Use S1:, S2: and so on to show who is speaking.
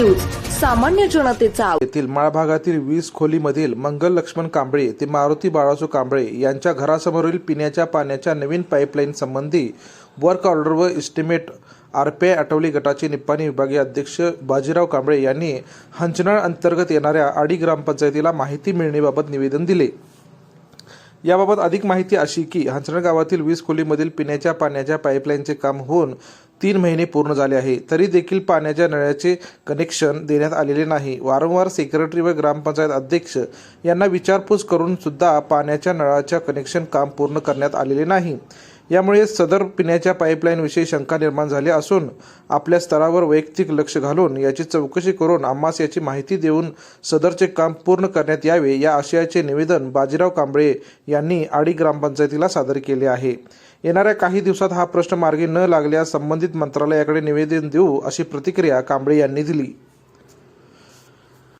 S1: सामान्य जनतेचा
S2: येथील माळ भागातील वीस खोलीमधील मंगल लक्ष्मण कांबळे ते मारुती बाळासू कांबळे यांच्या घरासमोरील पिण्याच्या पाण्याच्या नवीन पाईपलाईन संबंधी वर्क ऑर्डर व इस्टिमेट आरपीआय आठवली गटाचे निप्पाणी विभागीय अध्यक्ष बाजीराव कांबळे यांनी हंचनाळ अंतर्गत येणाऱ्या आडी ग्रामपंचायतीला माहिती मिळण्याबाबत निवेदन दिले. याबाबत अधिक माहिती अशी की हंसण गावातील वीस खोलीमधील पिण्याच्या पाण्याच्या पाईपलाईनचे काम होऊन तीन महिने पूर्ण झाले आहे. तरी देखील पाण्याच्या नळाचे कनेक्शन देण्यात आलेले नाही. वारंवार सेक्रेटरी व ग्रामपंचायत अध्यक्ष यांना विचारपूस करून सुद्धा पाण्याच्या नळाच्या कनेक्शन काम पूर्ण करण्यात आलेले नाही. यामुळे सदर पिण्याच्या पाईपलाईनविषयी शंका निर्माण झाली असून आपल्या स्तरावर वैयक्तिक लक्ष घालून याची चौकशी करून आम्हास याची माहिती देऊन सदरचे काम पूर्ण करण्यात यावे या आशयाचे निवेदन बाजीराव कांबळे यांनी आडी ग्रामपंचायतीला सादर केले आहे. येणाऱ्या काही दिवसात हा प्रश्न मार्गी न लागल्यास संबंधित मंत्रालयाकडे निवेदन देऊ अशी प्रतिक्रिया कांबळे यांनी दिली.